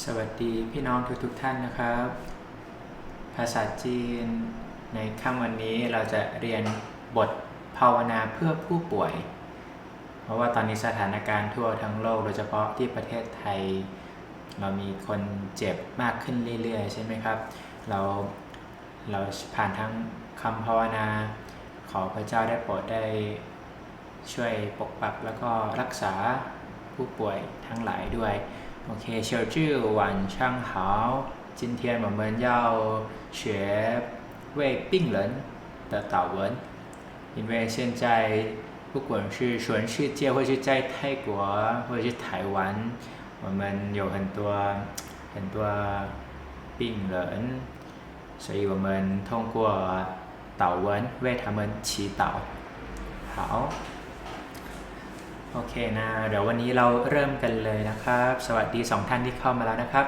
สวัสดีพี่น้องทุกทุกๆท่านนะครับ ภาษาจีน ในค่ำวันนี้เราจะเรียนบทภาวนาเพื่อผู้ป่วย เพราะว่าตอนนี้สถานการณ์ทั่วทั้งโลกโดยเฉพาะที่ประเทศไทย เรามีคนเจ็บมากขึ้นเรื่อยๆ ใช่ไหมครับ เราเราผ่านทั้งคำภาวนา ขอพระเจ้าได้โปรดได้ช่วยปกปักแล้วก็รักษาผู้ป่วยทั้งหลายด้วย OK，小智晚上好。今天我们要学为病人的祷文，因为现在不管是全世界，或是在泰国，或者是台湾，我们有很多很多病人，所以我们通过祷文为他们祈祷。好。 โอเคนะเดี๋ยววันนี้เราเริ่มกันเลยนะครับ สวัสดีสองท่านที่เข้ามาแล้วนะครับ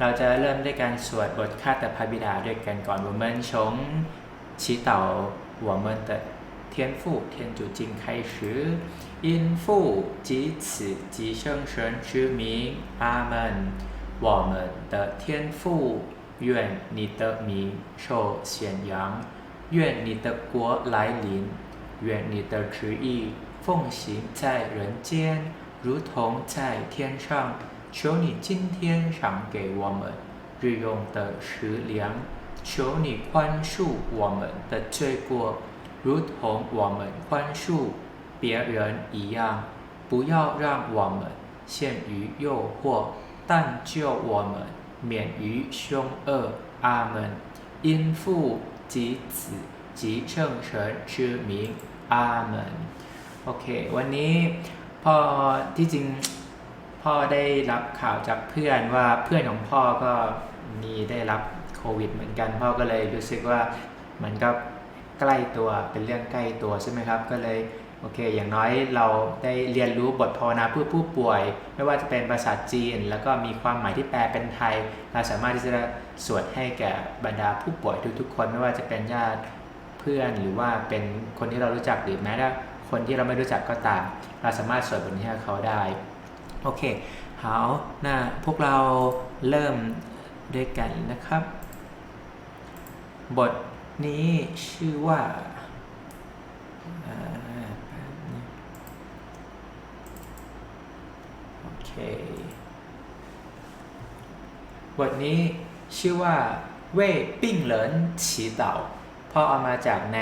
เราจะเริ่มด้วยการสวดบทคาตพระบิดาด้วยกันก่อน我们从祈祷我们的天父天主经开始因父及子及圣神之名阿门我们的天父愿你的名受显扬愿你的国来临愿你的旨意 奉行在人间，如同在天上。求你今天赏给我们日用的食粮，求你宽恕我们的罪过，如同我们宽恕别人一样。不要让我们陷于诱惑，但救我们免于凶恶。阿门。因父及子及圣神之名。阿门。 โอเค วันนี้พ่อที่จริงพ่อได้รับข่าวจากเพื่อนว่าเพื่อนของพ่อก็มีได้รับโควิด เหมือนกัน พ่อก็เลยรู้สึกว่ามันก็ใกล้ตัวเป็นเรื่องใกล้ตัวใช่ไหมครับ ก็เลยโอเค อย่างน้อยเราได้เรียนรู้บทภาวนาเพื่อผู้ป่วย ไม่ว่าจะเป็นภาษาจีน แล้วก็มีความหมายที่แปลเป็นไทย เราสามารถที่จะสวดให้แก่บรรดาผู้ป่วยทุกๆ คน ไม่ว่าจะเป็นญาติเพื่อนหรือว่าเป็นคนที่เรารู้จักหรือแม้แต่ คนที่เราไม่รู้จักก็ตาม เราสามารถสวดบทนี้ให้เขาได้ โอเคเอานะพวกเราเริ่มด้วยกันนะครับ บทนี้ชื่อว่าโอเค บทนี้ชื่อว่าเว่ยปิ้งเหลินฉีเต่า พ่อเอามาจากใน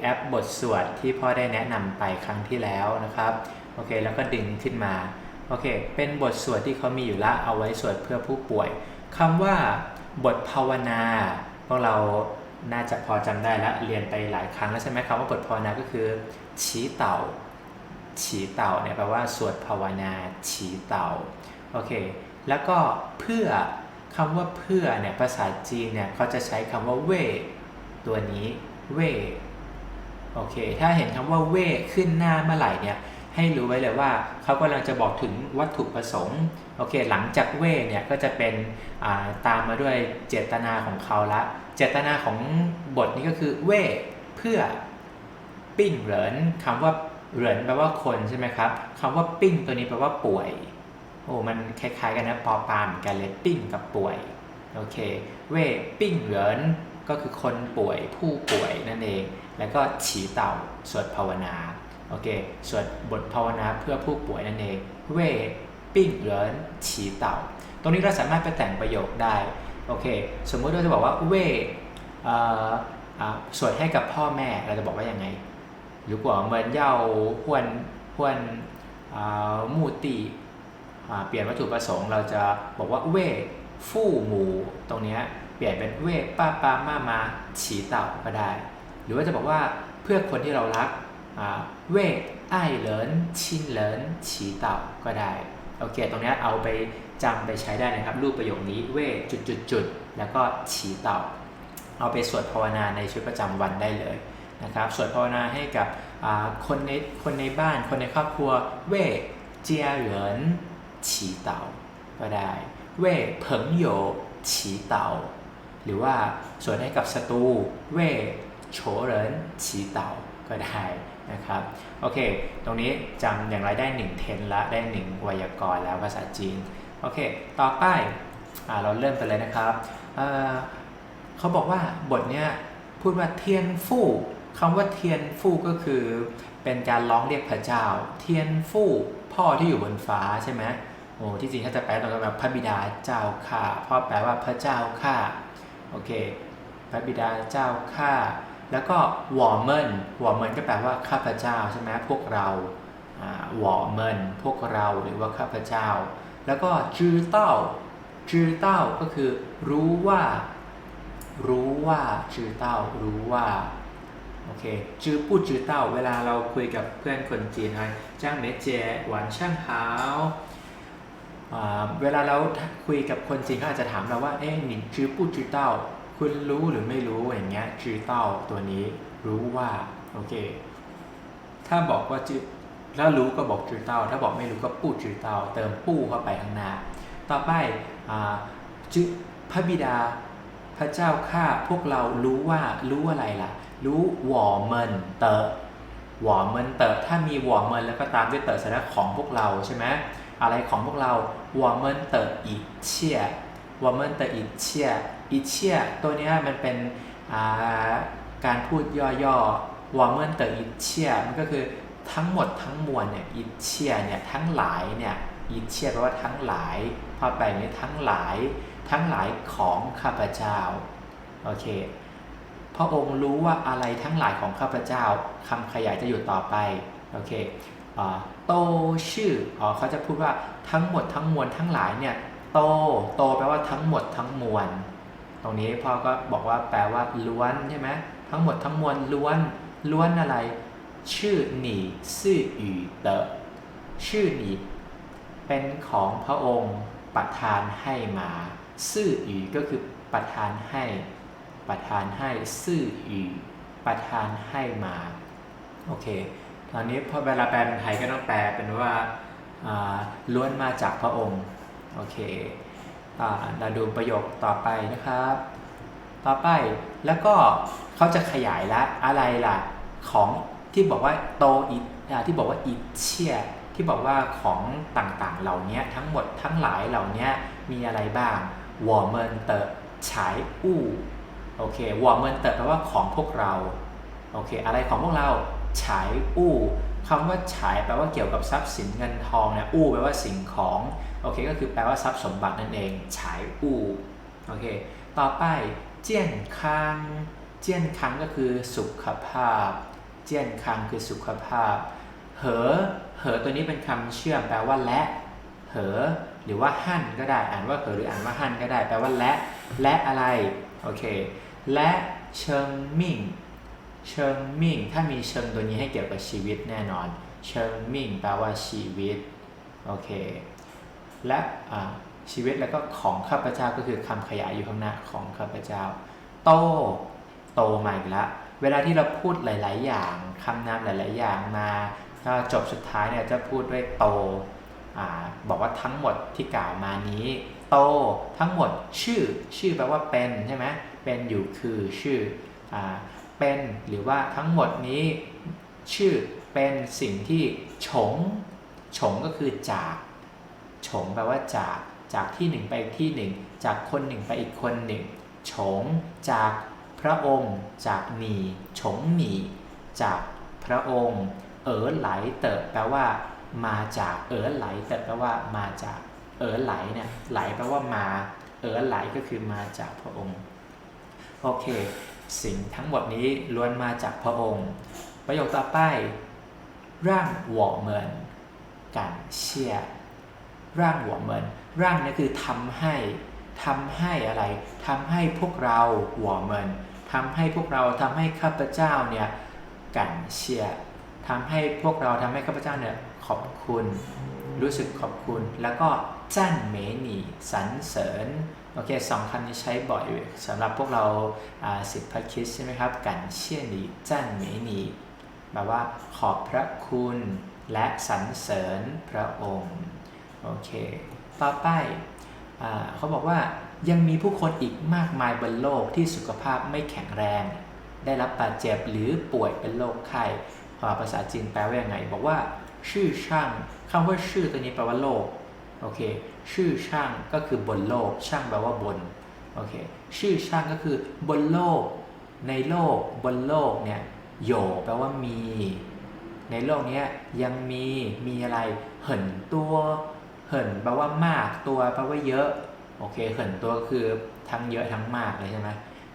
แอปบทสวดที่พ่อได้แนะนำไปครั้งที่แล้วนะครับโอเคแล้วก็ดึงขึ้นมาโอเคเป็นบทสวดที่เขามีอยู่ละเอาไว้สวดเพื่อผู้ป่วยคำว่าบทภาวนาพวกเราน่าจะพอจำได้ล้วเรียนไปหลายครั้งแล้วใช่ไหมคำว่าบทภาวนาก็คือฉีเต่าฉีเต่าเนี่ยแปลว่าสวดภาวนาฉีเต่าโอเคแล้วก็เพื่อคำว่าเพื่อเนี่ยภาษาจีนเนี่ยเขาจะใช้คำว่าเว่ ตัวนี้เว่โอเค ถ้าเห็นคำว่าเว่ขึ้นหน้าเมื่อไหร่เนี่ย ให้รู้ไว้เลยว่าเขากำลังจะบอกถึงวัตถุประสงค์ โอเค หลังจากเว่เนี่ยก็จะเป็นตามมาด้วยเจตนาของเขาละ เจตนาของบทนี้ก็คือเว่เพื่อปิ้งเหรินคำว่าเหรินแปลว่าคนใช่ไหมครับคำว่าปิ้งตัวนี้แปลว่าป่วย โอ้ มันคล้ายๆกันนะปอปามกันเลยปิ้งกับป่วย โอเค เว่ปิ้งเหริน ก็คือคนป่วยผู้ป่วยนั่นเอง แล้วก็ฉีเต่าสวดภาวนาโอเคสวดบทภาวนาเพื่อผู้ป่วยนั่นเอง เว่ปิ้งเหรินฉีเต่า ตรงนี้เราสามารถไปแต่งประโยคได้โอเคสมมุติเราจะบอกว่าเว่สวดให้กับพ่อแม่เราจะบอกว่ายังไงหรือว่าเหมือนเย่าพวนพวนมูติเปลี่ยนวัตถุประสงค์เราจะบอกว่าเว่ฟู่หมูตรงนี้ ปลี่ยนเป็นเว่ป้าป้ามามาฉีเต่าก็ได้ หรือว่าจะบอกว่าเพื่อคนที่เรารักเว่ไอ้เหลินชินเหลินฉีเต่าก็ได้โอเคตรงนี้เอาไปจำไปใช้ได้นะครับ รูปประโยคนี้เว่จุดจุดจุดแล้วก็ฉีเต่า เอาไปสวดภาวนาในชีวิตประจำวันได้เลยนะครับสวดภาวนาให้กับคนในคนในบ้านคนในครอบครัวเว่เจียเหรินฉีเต่าก็ได้ เว่เผิงโยฉีเต่า หรือว่าสวดให้กับศัตรูเว่โฉเหรินฉีเต่าก็ได้นะครับโอเค ตรงนี้จำอย่างไรได้ 1 เทนละได้ 1 ไวยากรณ์แล้วภาษาจีนโอเค ต่อไปอเราเริ่มกันเลยนะครับเเขาบอกว่าบทเนี้ยพูดว่าเทียนฟู่คำว่าเทียนฟู่ก็คือเป็นการร้องเรียกพระเจ้า เทียนฟู่พ่อที่อยู่บนฟ้าใช่ไหมโอ้ที่จริงถ้าจะแปลตรงกันแบบพระบิดาเจ้าข้าพ่อแปลว่าพระเจ้าข้า โอเค พระบิดาเจ้าข้าแล้วก็วอร์เมนวอร์เมนก็แปลว่าข้าพเจ้าใช่ไหมพวกเราวอร์เมนพวกเราหรือว่าข้าพเจ้า แล้วก็จื้อเต้าจื้อเต้าก็คือรู้ว่า รู้ว่าจื้อเต้ารู้ว่าโอเคจื้อปู้จื้อเต้า เวลาเราคุยกับเพื่อนคนจีนไงจ้างเมเจหวานช่างหาวอ่า เวลาเราคุยกับคนจีนเขาอาจจะถามเราว่าเอ๊ะหนิงจื้อปู้จื้อเต้า คุณรู้หรือไม่รู้อย่างเงี้ยจื้อเต้าตัวนี้รู้ว่า โอเค ถ้าบอกว่าจื้อถ้ารู้ก็บอกจื้อเต้า ถ้าบอกไม่รู้ก็ปู้จื้อเต้า เติมปู้เข้าไปข้างหน้า ต่อไปอ่าจื้อพระบิดา พระเจ้าข้าพวกเรารู้ว่ารู้อะไรล่ะ รู้วอเมินเตอวอเมินเตอถ้ามีวอเมินแล้วก็ตามด้วยเตอแสดงของพวกเราใช่ไหม อะไรของพวกเราวอเมินเตออีเชียวอเมินเตออีเชียอีเชียตัวเนี้ยมันเป็นาการพูดย่อๆวอเมินเตออีเชียมันก็คือทั้งหมดทั้งมวลเนี่ยอีเชียเนี่ยทั้งหลายเนี่ยอีเชียแปลว่าทั้งหลายพอไปนี้ทั้งหลาย ทั้งหลายของข้าพเจ้าโอเคพระองค์รู้ว่าอะไรทั้งหลายของข้าพเจ้าคำขยายจะอยู่ต่อไปโอเค โตชื่ออ๋อเขาจะพูดว่าทั้งหมดทั้งมวลทั้งหลายเนี่ยโตโตแปลว่าทั้งหมดทั้งมวล ตรงนี้พ่อก็บอกว่าแปลว่าล้วนใช่ไหมทั้งหมดทั้งมวลล้วนล้วนอะไร ชื่อหนีซื่อหยูเตอชื่อหนีเป็นของพระองค์ประทานให้มาซื่อหยูก็คือประทานให้ ประทานให้ซื่อหยูประทานให้มาโอเค ตอนนี้พอเวลาแปลเป็นไทยก็ต้องแปลเป็นว่าล้วนมาจากพระองค์ โอเคเราดูประโยคต่อไปนะครับ ต่อไปแล้วก็เขาจะขยายละอะไรล่ะของที่บอกว่าโตอีที่บอกว่าอีเชียที่บอกว่าของต่างๆ เหล่านี้ทั้งหมดทั้งหลายเหล่านี้มีอะไรบ้างวอร์เมนเตอร์ฉายอู้โอเควอร์เมนเตอร์แปลว่าของพวกเราโอเคอะไรของพวกเรา ฉายอู้คำว่าฉายแปลว่าเกี่ยวกับทรัพย์สินเงินทองเนี่ยอู้แปลว่าสิ่งของโอเคก็คือแปลว่าทรัพย์สมบัตินั่นเองฉายอู้โอเคต่อไปเจียนคังเจียนคังก็คือสุขภาพ เจียนคังคือสุขภาพ เหอ เหอตัวนี้เป็นคำเชื่อมแปลว่าและ เหอ หรือว่าหั่นก็ได้ อ่านว่าเหอหรืออ่านว่าหั่นก็ได้ แปลว่าและ และอะไร โอเค และเชิงมิ่ง เชิงมิ่ง ถ้ามีเชิงตัวนี้ให้เกี่ยวกับชีวิตแน่นอน เชิงมิ่งแปลว่าชีวิต โอเค และชีวิตแล้วก็ของข้าพเจ้าก็คือคำขยายอยู่ข้างหน้าของข้าพเจ้า โต โตมาอีกแล้วเวลาที่เราพูดหลาย ๆ อย่างคำนามหลาย ๆ อย่างมาก็จบสุดท้ายเนี่ยจะพูดด้วยโตอบอกว่าทั้งหมดที่กล่าวมานี้ โตทั้งหมดชื่อชื่อแปลว่าเป็นใช่ไหมเป็นอยู่คือชื่ออ เป็น หรือว่าทั้งหมดนี้ชื่อเป็นสิ่งที่ฉงฉงก็คือจากฉงแปลว่าจาก จากที่หนึ่งไปที่หนึ่ง จากคนหนึ่งไปอีกคนหนึ่งฉงจากพระองค์ จากหนีฉงหนีจากพระองค์ เอ๋อไหลเติบแปลว่า มาจากเอ๋อไหลเติบแปลว่ามาจากเอ๋อไหลเนี่ยไหลแปลว่ามา เอ๋อไหลก็คือมาจากพระองค์ โอเค สิ่งทั้งหมดนี้ล้วนมาจากพระองค์ ประโยคต่อไป ร่างหัวเหมือนกันเชียร่างหัวเหมือน ร่างนี่คือทำให้ทำให้อะไรทำให้พวกเราหัวเหมือนทำให้พวกเราทำให้ข้าพเจ้าเนี่ยกันเชียทำให้พวกเราทำให้ข้าพเจ้าเนี่ยขอบคุณ รู้สึกขอบคุณ แล้วก็จั่นเมนีสรรเสริญ โอเคสองคำนี้ใช้บ่อยสำหรับพวกเราสิทธิพัคิดใช่ไหมครับกันเชียนีจั่นเมนีแบบว่าขอบพระคุณและสรรเสริญพระองค์โอเคต่อไปอเขาบอกว่ายังมีผู้คนอีกมากมายบนโลกที่สุขภาพไม่แข็งแรง ได้รับบาดเจ็บหรือป่วยเป็นโรคไข้ภาษาจีนแปลว่ายังไง บอกว่า ชื่อช่างคำว่าชื่อตัวนี้แปลว่าโลก โอเค ชื่อช่างก็คือบนโลก ช่างแปลว่าบน โอเค ชื่อช่างก็คือบนโลก ในโลก บนโลกเนี่ยโยแปลว่ามี ในโลกนี้ยังมี มีอะไร เหินตัว เหินแปลว่ามาก ตัวแปลว่าเยอะ โอเค เหินตัวคือทั้งเยอะทั้งมากเลยใช่ไหม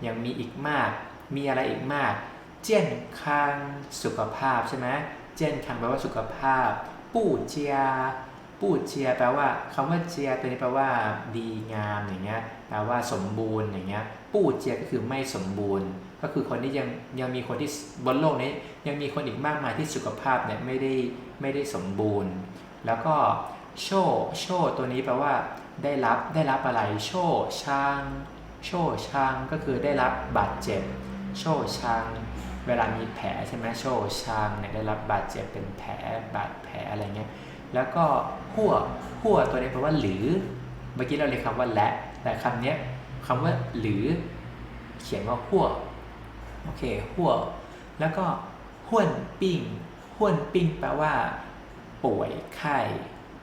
ยังมีอีกมาก มีอะไรอีกมาก เจียนคังสุขภาพใช่ไหมเจียนคังแปลว่าสุขภาพ ปู้เจีย ปู้เจียแปลว่าคำว่าเจียตัวนี้แปลว่า ดีงามอย่างเงี้ยแปลว่าสมบูรณ์อย่างเงี้ยปู้เจียก็คือไม่สมบูรณ์ ก็คือคนที่ยังยังมีคนที่บนโลกนี้ ยังมีคนอีกมากมายที่สุขภาพเนี่ยไม่ได้ไม่ได้สมบูรณ์ แล้วก็โชโชตัวนี้แปลว่า ได้รับได้รับอะไรโชช่างโชช่างก็คือได้รับบาดเจ็บ โชช่างเวลามีแผลใช่ไหมโชช่างเนี่ยได้รับบาดเจ็บเป็นแผลบาดแผลอะไรเงี้ยแล้วก็ หัวหัวตัวนี้แปลว่าหรือ เมื่อกี้เราเรียกคำว่าและ แต่คำนี้คำว่าหรือ เขียนว่าหัวโอเคหัวแล้วก็ห้วนปิ้งห้วนปิ้งแปลว่า ป่วยไข้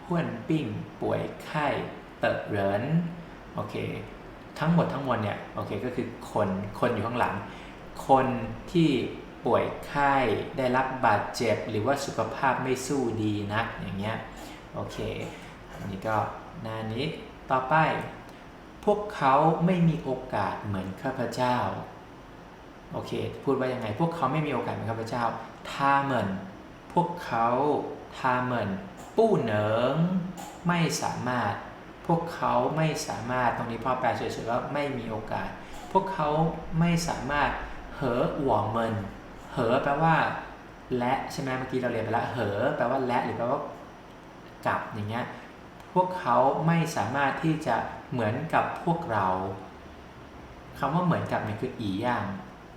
ห้วนปิ้ง ป่วยไข้เติบเหรินโอเค ทั้งหมดทั้งมวลเนี่ยโอเคก็คือคนคนอยู่ข้างหลัง คนที่ป่วยไข้ได้รับบาดเจ็บ หรือว่าสุขภาพไม่สู้ดีนักอย่างเงี้ย โอเค อันนี้ก็หน้านี้ต่อไป พวกเขาไม่มีโอกาสเหมือนข้าพเจ้า โอเค พูดว่ายังไง พวกเขาไม่มีโอกาสเหมือนข้าพเจ้าทาเหมือนพวกเขาทาเหมือนปู้เหนิงไม่สามารถ พวกเขาไม่สามารถตรงนี้พ่อแปลเฉยๆว่าไม่มีโอกาส พวกเขาไม่สามารถเหอหัวเมินเหอแปลว่า และใช่ไหมเมื่อกี้เราเรียนไปแล้วเหอแปลว่าและหรือแปลว่า กับอย่างเงี้ยพวกเขาไม่สามารถที่จะเหมือนกับพวกเราคำว่าเหมือนกับเนี่ยคืออีย่าง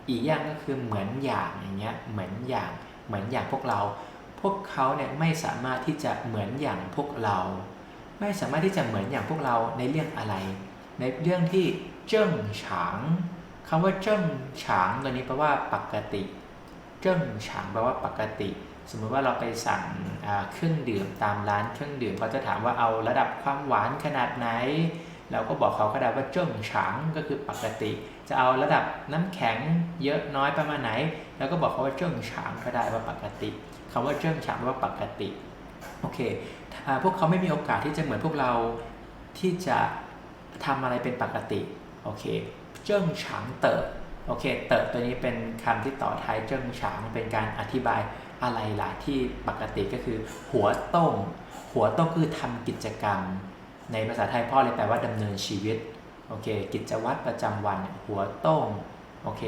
อีย่างก็คือเหมือนอย่างอย่างเงี้ยเหมือนอย่างเหมือนอย่างพวกเรา พวกเขาเนี่ยไม่สามารถที่จะเหมือนอย่างพวกเรา ไม่สามารถที่จะเหมือนอย่างพวกเราในเรื่องอะไร ในเรื่องที่เจิ้งฉางคำว่าเจิ้งฉางตัวนี้แปลว่าปกติ เจิ้งฉางแปลว่าปกติ สมมติว่าเราไปสั่งเครื่องดื่มตามร้านเครื่องดื่มเขาจะถามว่าเอาระดับความหวานขนาดไหน เราก็บอกเขาก็ได้ว่าเจิ้งฉางก็คือปกติ จะเอาระดับน้ำแข็งเยอะน้อยประมาณไหน แล้วก็บอกเขาว่าเจิ้งฉางก็ได้ว่าปกติคำว่าเจิ้งฉางว่าปกติโอเคพวกเขาไม่มีโอกาสที่จะเหมือนพวกเราที่จะทำอะไรเป็นปกติโอเคเจิ้งฉางเติบโอเคเติบตัวนี้เป็นคำที่ต่อท้ายเจิ้งฉางเป็นการอธิบาย อะไรล่ะที่ปกติก็คือหัวต้งหัวต้งคือทำกิจกรรม ในภาษาไทยพ่อเลยแปลว่าดำเนินชีวิตโอเคกิจวัตรประจำวันหัวต้งโอเค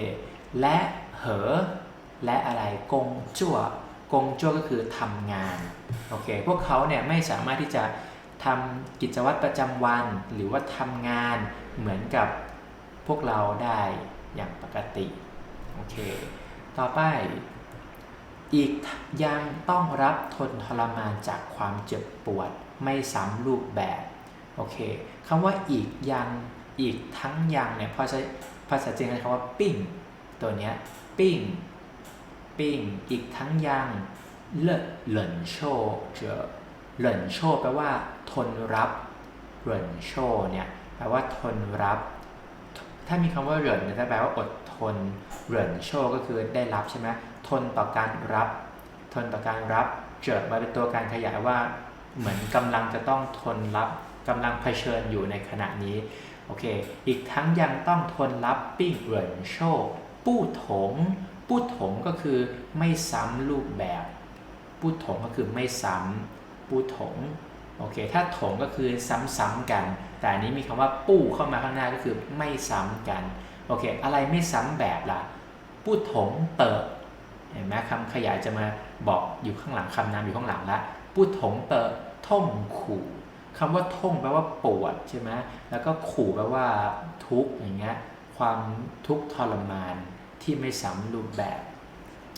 และเหอและอะไรกงจั่วกงจั่วก็คือทำงานโอเคพวกเขาเนี่ยไม่สามารถที่จะทำกิจวัตรประจำวัน หรือว่าทำงานเหมือนกับพวกเราได้อย่างปกติโอเคต่อไป อีกยังต้องรับทนทรมานจากความเจ็บปวดไม่ซ้ำรูปแบบโอเคคำว่าอีกยังอีกทั้งยังเนี่ยพอใช้ภาษาจีนใช้คำว่าปิ้งตัวเนี้ยปิ้งปิ้งอีกทั้งยังเลิหลินโชเจอเหลินโชแปลว่าทนรับเหลินโชเนี่ยแปลว่าทนรับ ถ้ามีคำว่าเหลินจะแปลว่าอดทนเหลินโชก็คือได้รับใช่ไหม ทนต่อการรับ ทนต่อการรับเจิดมาเป็นตัวการขยายว่า เหมือนกำลังจะต้องทนรับกำลังเผชิญอยู่ในขณะนี้โอเค อีกทั้งยังต้องทนรับปิ้งเหรินโชปู้ถง ปู้ถงก็คือไม่ซ้ำรูปแบบ ปู้ถงก็คือไม่ซ้ำปู้ถงโอเค ถ้าถงก็คือซ้ำๆกัน แต่อันนี้มีคำว่าปู้เข้ามาข้างหน้าก็คือไม่ซ้ำกัน โอเค อะไรไม่ซ้ำแบบล่ะ ปู้ถงเติบ เห็นไหมคำขยายจะมาบอกอยู่ข้างหลังคำนามอยู่ข้างหลังละปูถงเติบท่งขู่คำว่าท่งแปลว่าปวดใช่ไหมแล้วก็ขู่แปลว่าทุกข์อย่างเงี้ยความทุกข์ทรมานที่ไม่ซ้ำรูปแบบ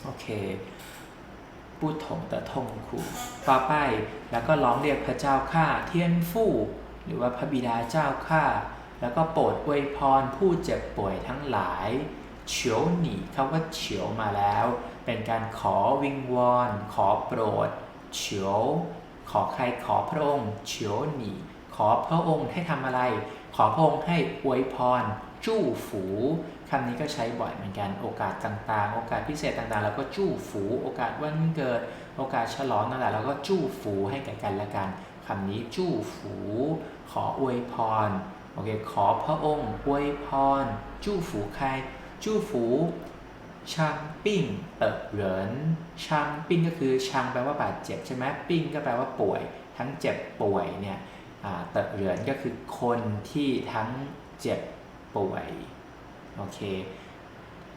โอเคพูดถงแต่ท่งขู่ต่อไปแล้วก็ร้องเรียกพระเจ้าข้าเทียนฟู่ หรือว่าพระบิดาเจ้าข้าแล้วก็โปรดอวยพรผู้เจ็บป่วยทั้งหลาย เฉียวหนีคำว่าเฉียวมาแล้ว เป็นการขอวิงวอน ขอโปรดเฉียวขอใครขอพระองค์เฉียวหนีอพระองค์ให้ทำอะไร ขอพระองค์ให้อวยพรจู้ฝูคำนี้ก็ใช้บ่อยเหมือนกันโอกาสต่างๆ โอกาสพิเศษต่างๆเราก็จู้ฝู โอกาสวันเกิด โอกาสฉลองนั่นแหละเราก็จู้ฝูให้แก่กันและกันคำนี้จู้ฝู ขออวยพรโอเคขอพระองค์อวยพรจู้ฝูใคร จู้ฝูช่างปิ้งเติบเหรินช่างปิ้งก็คือช่างแปลว่าบาดเจ็บใช่ไหมปิ้งก็แปลว่าป่วย ทั้งเจ็บป่วยเนี่ยเติบเหรินก็คือคนที่ทั้งเจ็บป่วย โอเค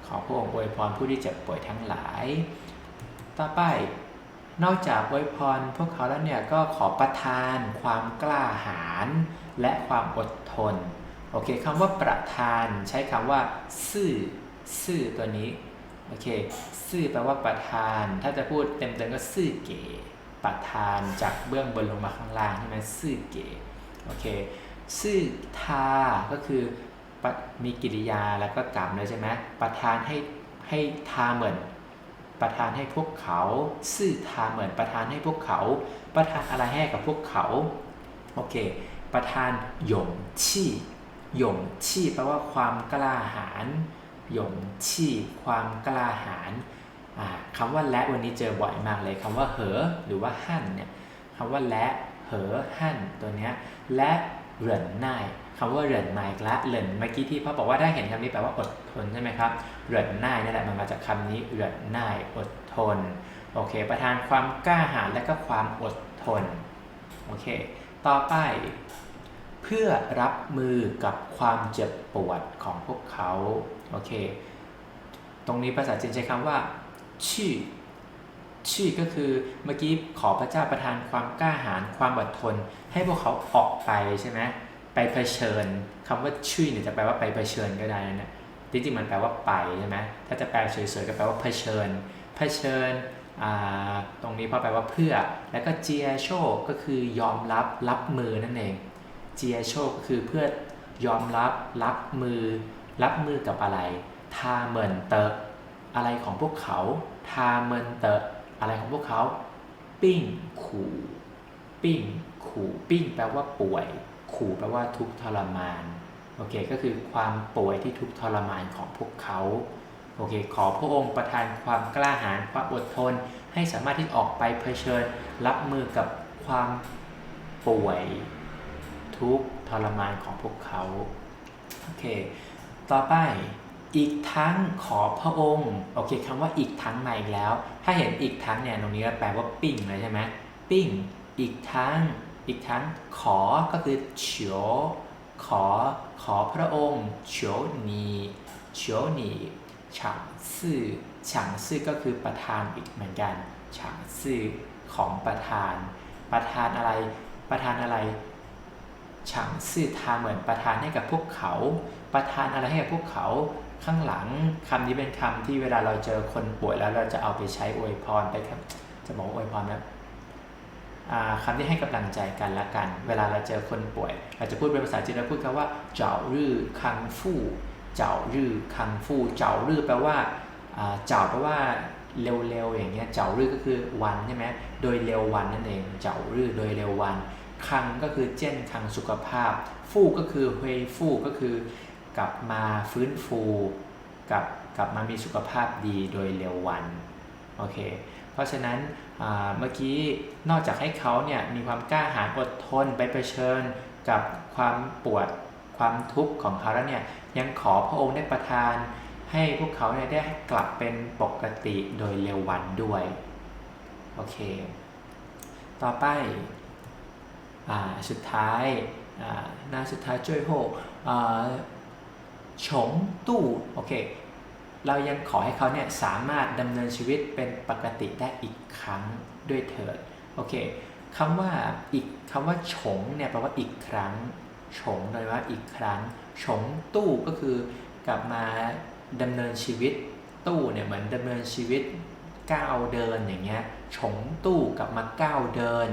ขอพระองค์อวยพรผู้ที่เจ็บป่วยทั้งหลาย ต่อไป นอกจากอวยพรพวกเขาแล้วเนี่ยก็ขอประทานความกล้าหาญและความอดทน โอเคคำว่าประทานใช้คำว่า ซื่อ ซื่อตัวนี้ โอเค ซื่อแปลว่าประทาน ถ้าจะพูดเต็มๆก็ซื่อเก๋ประทานจากเบื้องบนลงมาข้างล่างใช่ไหมซื่อเก๋โอเค ซื่อทา ก็คือมีกิริยาแล้วก็กรรมเลยใช่ไหมประทานให้ให้ทาเหมือน ประทานให้พวกเขา ซื่อทาเหมือนประทานให้พวกเขา ประทานอะไรให้กับพวกเขา โอเค ประทานหยงชี่ หยงชี่แปลว่าความกล้าหาญหยงชี่ความกล้าหาญอ่าคำว่าและวันนี้เจอบ่อยมากเลยคำว่าเหอหรือว่าหั่นเนี่ยคำว่าและเหอหั่นตัวเนี้ยและเหรินนายคำว่าเหรินมาอีกละเหรินเมื่อกี้ที่พ่อบอกว่าได้เห็นคำนี้แปลว่าอดทนใช่ไหมครับเหรินนายนั่แหละมันมาจากคำนี้เหรินนายอดทนโอเค ประทานความกล้าหาญและก็ความอดทนโอเค ต่อไป เพื่อรับมือกับความเจ็บปวดของพวกเขาโอเค ตรงนี้ภาษาจีนใช้คำว่าชื่อชื่อก็คือเมื่อกี้ขอพระเจ้าประทานความกล้าหาญความอดทน ให้พวกเขาออกไปใช่ไหมไปเผชิญคำว่าชื่อเนี่ยจะแปลว่าไปเผชิญก็ได้นะจริงๆมันแปลว่าไปใช่ไหมถ้าจะแปลเฉยๆก็แปลว่าเผชิญ เผชิญตรงนี้พอแปลว่าเพื่อ แล้วก็เจียโชก็คือยอมรับรับมือนั่นเอง เจียโชกคือเพื่อยอมรับรับมือ รับมือกับอะไรทาเหมินเตออะไรของพวกเขาทาเหมินเตออะไรของพวกเขา ปิ้งขู่ปิ้งขู่ปิ้งแปลว่าป่วย ขู่แปลว่าทุกทรมานโอเคก็คือความป่วยที่ทุกทรมานของพวกเขาโอเคขอพระองค์ประทานความกล้าหาญความอดทน ให้สามารถที่ออกไปเผชิญ รับมือกับความป่วย ทุกข์ทรมานของพวกเขาโอเคต่อไปอีกทั้งขอพระองค์โอเคคำว่าอีกทั้งมาอีกแล้ว ถ้าเห็นอีกทั้งเนี่ยตรงนี้แปลว่าปิ้งเลยใช่ไหมปิ้งอีกทั้งอีกทั้งขอก็คือเฉียวขอขอพระองค์เฉียวหนีเฉียวหนีฉางซื่อฉางซื่อก็คือประธานอีกเหมือนกันฉางซื่อของประธาน ประธานอะไรประธานอะไร ฉางซื่อทาเหมือนประทานให้กับพวกเขา ประทานอะไรให้กับพวกเขา ข้างหลังคำนี้เป็นคำที่เวลาเราเจอคนป่วยแล้วเราจะเอาไปใช้อวยพรไปครับ จะบอกว่าอวยพรนะคำที่ให้กำลังใจกันละกัน เวลาเราเจอคนป่วย เราจะพูดเป็นภาษาจีนเราพูดคำว่า เจ้ารือคังฟู่ เจ้ารือคังฟู่ เจ้ารือแปลว่าเจ้าแปลว่าเร็วๆอย่างเงี้ย เจ้ารือก็คือวันใช่ไหมโดยเร็ววันนั่นเอง เจ้ารือโดยเร็ววัน คังก็คือเจนคังสุขภาพ ฟู่ก็คือเฮยฟู่ก็คือกลับมาฟื้นฟูกลับกลับมามีสุขภาพดีโดยเร็ววันโอเคเพราะฉะนั้นเมื่อกี้นอกจากให้เขาเนี่ยมีความกล้าหาญอดทนไปเผชิญกับความปวดความทุกข์ของเขาแล้วเนี่ยยังขอพระองค์ได้ประทานให้พวกเขาเนี่ยได้กลับเป็นปกติโดยเร็ววันด้วย โอเค ต่อไป สุดท้ายหน้าสุดท้ายจ้วยโฮฉงตู้โอเคเรายังขอให้เขาเนี่ยสามารถดำเนินชีวิตเป็นปกติได้อีกครั้งด้วยเถิดโอเคคำว่าอีกคำว่าฉงเนี่ยแปลว่าอีกครั้งฉงโดยว่าอีกครั้งฉงตู้ก็คือกลับมาดำเนินชีวิตตู้เนี่ยเหมือนดำเนินชีวิตก้าวเดินอย่างเงี้ยฉงตู้กลับมาก้าวเดิน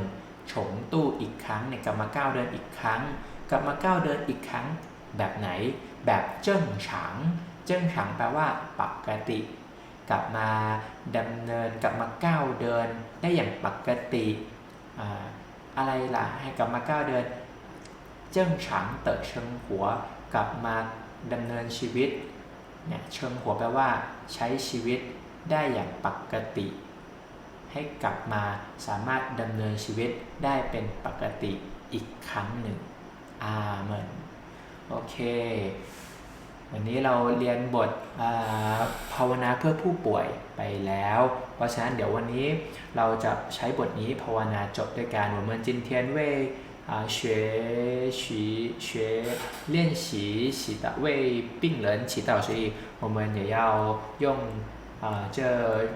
ฉงตู้อีกครั้งเนี่ยกลับมาก้าวเดินอีกครั้ง กลับมาก้าวเดินอีกครั้ง แบบไหน แบบเจิ้งฉางเจิ้งฉางแปลว่าปกติ กลับมาดำเนินกลับมาก้าวเดิน ได้อย่างปกติอะไรล่ะให้กลับมาก้าวเดิน เจิ้งฉางเต๋อเชิงหัว กลับมาดำเนินชีวิตเนี่ยเชิงหัวแปลว่า ใช้ชีวิตได้อย่างปกติ ให้กลับมาสามารถดำเนินชีวิตได้เป็นปกติอีกครั้งหนึ่ง อาเมน โอเค วันนี้เราเรียนบทอ่าภาวนาเพื่อผู้ป่วยไปแล้ว เพราะฉะนั้นเดี๋ยววันนี้เราจะใช้บทนี้ภาวนาจบด้วยการ我们今天为啊学习学练习祈祷为病人祈祷所以我们也要用 啊这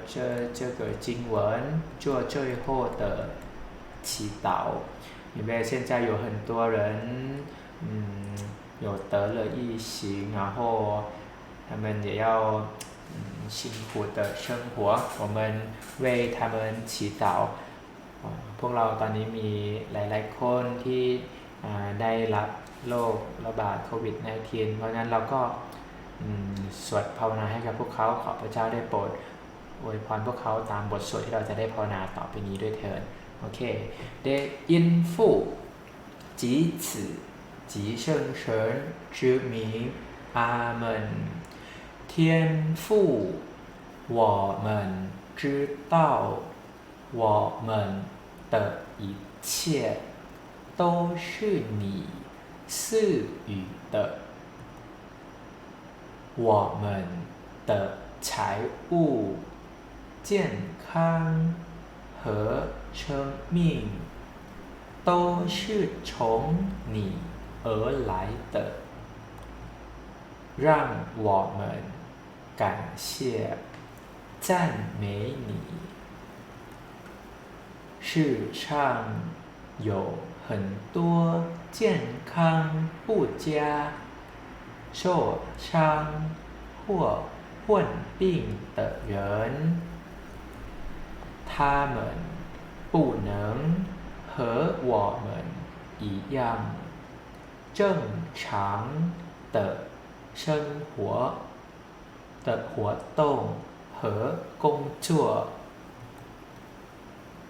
这这个经文做最后的祈祷因为现在有很多人嗯有得了疫情然后他们也要嗯辛苦的生活我们为他们祈祷อ่าพวกเราตอนนี้มีหลาย ๆ คนที่อ่าได้รับโรคระบาดโควิด -19 เพราะฉะนั้นเราก็อืม สวดภาวนาให้กับพวกเขาขอพระเจ้าได้โปรดอวยพรพวกเขาตามบทสวดที่เราจะได้ภาวนาต่อไปนี้ด้วยเถิดโอเคได้อินฟูจี此及圣神之名阿门天父我们知道我们的一切都是你赐予的， 我们的财务、健康和生命都是从你而来的，让我们感谢、赞美你。世上有很多健康不佳、受伤或患病的人，他们不能和我们一样正常的生活的活动和工作。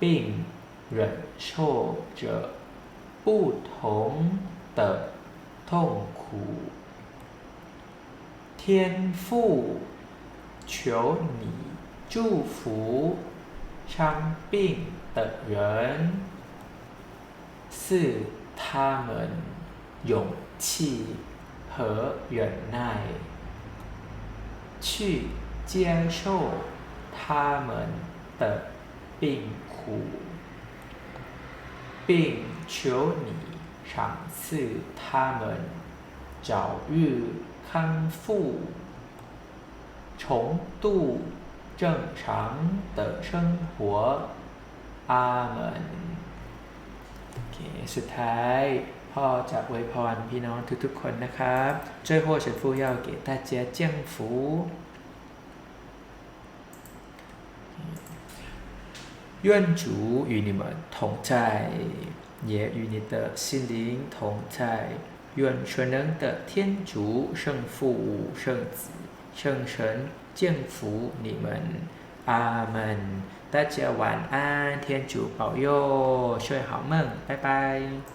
并忍受着不同的痛苦。 天父，求你祝福伤病的人，赐他们勇气和忍耐，去接受他们的病苦，并求你赏赐他们早日康复，重度正常的生活。阿门。โอเค สุดท้ายพ่อจะอวยพรพี่น้องทุกๆคนนะครับ最后神父要给大家降福愿主与你们同在，也与你的心灵同在。 愿全能的天主、圣父、圣子、圣神降福你们。阿门。大家晚安，天主保佑，睡好梦，拜拜。